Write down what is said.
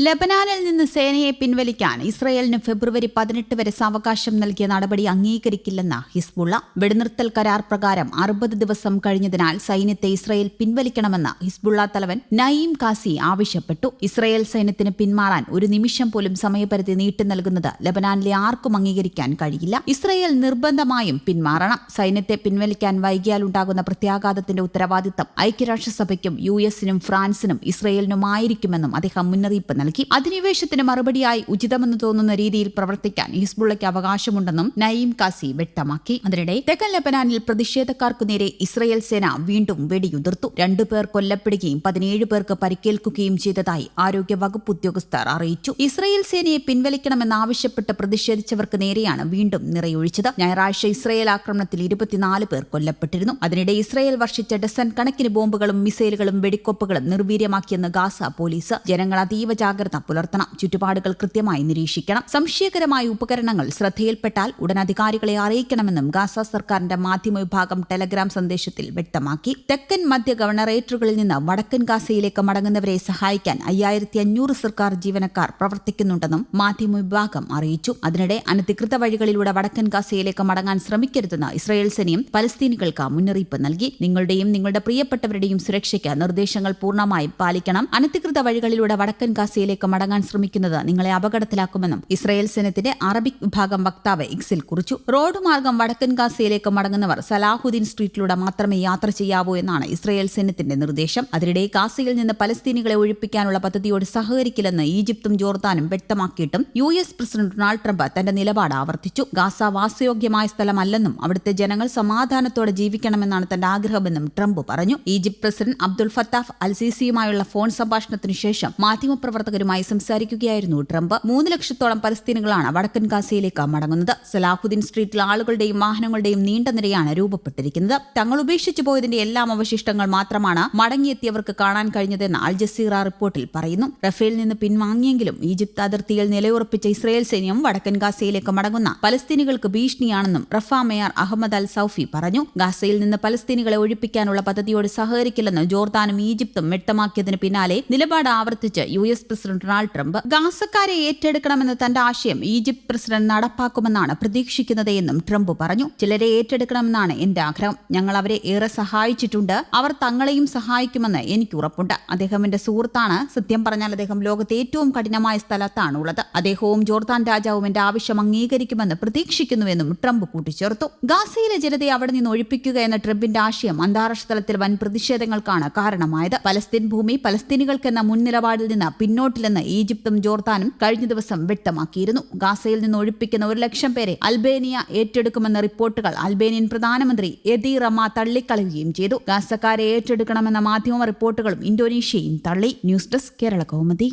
ലബനാനിൽ നിന്ന് സേനയെ പിൻവലിക്കാൻ ഇസ്രയേലിന് ഫെബ്രുവരി പതിനെട്ട് വരെ സാവകാശം നൽകിയ നടപടി അംഗീകരിക്കില്ലെന്ന ഹിസ്ബുള്ള വെടിനിർത്തൽ കരാർ പ്രകാരം അറുപത് ദിവസം കഴിഞ്ഞതിനാൽ സൈന്യത്തെ ഇസ്രയേൽ പിൻവലിക്കണമെന്ന് ഹിസ്ബുള്ള തലവൻ നയീം കാസി ആവശ്യപ്പെട്ടു. ഇസ്രയേൽ സൈന്യത്തിന് പിന്മാറാൻ ഒരു നിമിഷം പോലും സമയപരിധി നീട്ടി നൽകുന്നത് ലബനാനിലെ ആർക്കും അംഗീകരിക്കാൻ കഴിയില്ല. ഇസ്രയേൽ നിർബന്ധമായും പിന്മാറണം. സൈന്യത്തെ പിൻവലിക്കാൻ വൈകിയാൽ ഉണ്ടാകുന്ന പ്രത്യാഘാതത്തിന്റെ ഉത്തരവാദിത്തം ഐക്യരാഷ്ട്രസഭയ്ക്കും യു എസിനും ഫ്രാൻസിനും ഇസ്രയേലിനുമായിരിക്കുമെന്നും അദ്ദേഹം മുന്നറിയിപ്പ് നൽകി. അധിനിവേശത്തിന് മറുപടിയായി ഉചിതമെന്ന് തോന്നുന്ന രീതിയിൽ പ്രവർത്തിക്കാൻ ഹിസ്ബുള്ളയ്ക്ക് അവകാശമുണ്ടെന്നും നയീം കാസി വ്യക്തമാക്കി. അതിനിടെ തെക്കൻ ലബനാനിൽ പ്രതിഷേധക്കാർക്കു നേരെ ഇസ്രയേൽ സേന വീണ്ടും വെടിയുതിർത്തു. രണ്ടുപേർ കൊല്ലപ്പെടുകയും പതിനേഴ് പേർക്ക് പരിക്കേൽക്കുകയും ചെയ്തതായി ആരോഗ്യ വകുപ്പ് ഉദ്യോഗസ്ഥർ അറിയിച്ചു. ഇസ്രയേൽ സേനയെ പിൻവലിക്കണമെന്നാവശ്യപ്പെട്ട് പ്രതിഷേധിച്ചവർക്ക് നേരെയാണ് വീണ്ടും നിറയൊഴിച്ചത്. ഞായറാഴ്ച ഇസ്രയേൽ ആക്രമണത്തിൽ ഇരുപത്തിനാല് പേർ കൊല്ലപ്പെട്ടിരുന്നു. അതിനിടെ ഇസ്രയേൽ വർഷിച്ച ഡസൻ കണക്കിന് ബോംബുകളും മിസൈലുകളും വെടിക്കോപ്പുകളും നിർവീര്യമാക്കിയെന്ന് ഗാസ പോലീസ്. ജനങ്ങൾ അതീവ ജാഗ്രത പുലർത്തണം. ചുറ്റുപാടുകൾ കൃത്യമായി നിരീക്ഷിക്കണം. സംശയകരമായ ഉപകരണങ്ങൾ ശ്രദ്ധയിൽപ്പെട്ടാൽ ഉടൻ അധികാരികളെ അറിയിക്കണമെന്നും ഗാസ സർക്കാരിന്റെ മാധ്യമ വിഭാഗം ടെലഗ്രാം സന്ദേശത്തിൽ വ്യക്തമാക്കി. തെക്കൻ മധ്യ ഗവർണറേറ്ററുകളിൽ നിന്ന് വടക്കൻ ഗാസയിലേക്ക് മടങ്ങുന്നവരെ സഹായിക്കാൻ അയ്യായിരത്തി അഞ്ഞൂറ് സർക്കാർ ജീവനക്കാർ പ്രവർത്തിക്കുന്നുണ്ടെന്നും മാധ്യമ വിഭാഗം അറിയിച്ചു. അതിനിടെ അനധികൃത വഴികളിലൂടെ വടക്കൻ ഗാസയിലേക്ക് മടങ്ങാൻ ശ്രമിക്കരുതെന്ന് ഇസ്രായേൽ സേനയും പലസ്തീനികൾക്ക് മുന്നറിയിപ്പ് നൽകി. നിങ്ങളുടെയും നിങ്ങളുടെ പ്രിയപ്പെട്ടവരുടെയും സുരക്ഷയ്ക്ക് നിർദ്ദേശങ്ങൾ പൂർണമായും പാലിക്കണം. അനധികൃത വഴികളിലൂടെ വടക്കൻ ഗാസയിലേക്ക് മടങ്ങാൻ ശ്രമിക്കുന്നത് നിങ്ങളെ അപകടത്തിലാക്കുമെന്നും ഇസ്രയേൽ സേനത്തിന്റെ അറബിക് വിഭാഗം വക്താവ് ഇക്സിൽ കുറിച്ചു. റോഡ് മാർഗം വടക്കൻ ഗാസയിലേക്ക് മടങ്ങുന്നവർ സലാഹുദ്ദീൻ സ്ട്രീറ്റിലൂടെ മാത്രമേ യാത്ര ചെയ്യാവൂ എന്നാണ് ഇസ്രയേൽ സൈന്യത്തിന്റെ നിർദ്ദേശം. അതിനിടെ ഗാസയിൽ നിന്ന് പലസ്തീനികളെ ഒഴിപ്പിക്കാനുള്ള പദ്ധതിയോട് സഹകരിക്കില്ലെന്ന് ഈജിപ്തും ജോർദാനും വ്യക്തമാക്കിയിട്ടും U S president Donald Trump തന്റെ നിലപാട് ആവർത്തിച്ചു. ഗാസ വാസയോഗ്യമായ സ്ഥലമല്ലെന്നും അവിടുത്തെ ജനങ്ങൾ സമാധാനത്തോടെ ജീവിക്കണമെന്നാണ് തന്റെ ആഗ്രഹമെന്നും ട്രംപ് പറഞ്ഞു. ഈജിപ്ത് പ്രസിഡന്റ് അബ്ദുൽ ഫത്താഫ് അൽസീസിയുമായുള്ള ഫോൺ സംഭാഷണത്തിനു ശേഷം മാധ്യമപ്രവർത്തകരുമായി സംസാരിക്കുകയായിരുന്നു ട്രംപ്. മൂന്ന് ലക്ഷത്തോളം പലസ്തീനുകളാണ് വടക്കൻ ഗാസയിലേക്ക് മടങ്ങുന്നത്. സലാഹുദ്ദീൻ സ്ട്രീറ്റിൽ ആളുകളുടെയും വാഹനങ്ങളുടെയും നീണ്ട നിരയാണ് രൂപപ്പെട്ടിരിക്കുന്നത്. തങ്ങൾ ഉപേക്ഷിച്ചു പോയതിന്റെ എല്ലാം അവശിഷ്ടങ്ങൾ മാത്രമാണ് മടങ്ങിയെത്തിയവർക്ക് കാണാൻ കഴിഞ്ഞതെന്ന് അൽ ജസീറ റിപ്പോർട്ടിൽ പറയുന്നു. റഫേൽ നിന്ന് പിൻവാങ്ങിയെങ്കിലും ഈജിപ്ത് അതിർത്തിയിൽ നിലയുറപ്പിച്ച ഇസ്രയേൽ സൈന്യം വടക്കൻ ഗാസയിലേക്ക് മടങ്ങുന്ന പലസ്തീനികൾക്ക് ഭീഷണിയാണെന്നും Rafah mayor Ahmed al Soufi പറഞ്ഞു. ഗാസയിൽ നിന്ന് പലസ്തീനികളെ ഒഴിപ്പിക്കാനുള്ള പദ്ധതിയോട് സഹകരിക്കില്ലെന്ന് ജോർദാനും ഈജിപ്തും വ്യക്തമാക്കിയതിന് പിന്നാലെ നിലപാട് ആവർത്തിച്ച് യു എസ് ഡൊണാൾഡ് ട്രംപ് ഗാസക്കാരെ ഏറ്റെടുക്കണമെന്ന തന്റെ ആശയം ഈജിപ്ത് പ്രസിഡന്റ് നടപ്പാക്കുമെന്നാണ് പ്രതീക്ഷിക്കുന്നത് എന്നും ട്രംപ് പറഞ്ഞു. ചിലരെ ഏറ്റെടുക്കണമെന്നാണ് എന്റെ ആഗ്രഹം. ഞങ്ങൾ അവരെ ഏറെ സഹായിച്ചിട്ടുണ്ട്. അവർ തങ്ങളെയും സഹായിക്കുമെന്ന് എനിക്ക് ഉറപ്പുണ്ട്. അദ്ദേഹം എന്റെ സുഹൃത്താണ്. സത്യം പറഞ്ഞാൽ അദ്ദേഹം ലോകത്തെ ഏറ്റവും കഠിനമായ സ്ഥലത്താണുള്ളത്. അദ്ദേഹവും ജോർദാൻ രാജാവും എന്റെ ആവശ്യം അംഗീകരിക്കുമെന്ന് പ്രതീക്ഷിക്കുന്നുവെന്നും ട്രംപ് കൂട്ടിച്ചേർത്തു. ഗാസയിലെ ജനതയെ അവിടെ നിന്ന് ഒഴിപ്പിക്കുക എന്ന ട്രംപിന്റെ ആശയം അന്താരാഷ്ട്ര തലത്തിൽ വൻ പ്രതിഷേധങ്ങൾക്കാണ് കാരണമായത്. പലസ്തീൻ ഭൂമി പലസ്തീനികൾക്കെന്ന മുൻ നിലപാടിൽ നിന്ന് പിന്നോട്ടില്ലെന്ന് ഈജിപ്തും ജോർദാനും കഴിഞ്ഞ ദിവസം വ്യക്തമാക്കിയിരുന്നു. ഗാസയിൽ നിന്ന് ഒഴിപ്പിക്കുന്ന ഒരു ലക്ഷം പേരെ അൽബേനിയ ഏറ്റെടുക്കുമെന്ന റിപ്പോർട്ടുകൾ അൽബേനിയൻ പ്രധാനമന്ത്രി എദി റമ തള്ളിക്കളയുകയും ചെയ്തു. ഗാസക്കാരെ ഏറ്റെടുക്കണമെന്ന മാധ്യമ റിപ്പോർട്ടുകളും ഇന്തോനേഷ്യയും തള്ളി. News desk Kerala Kaumudi.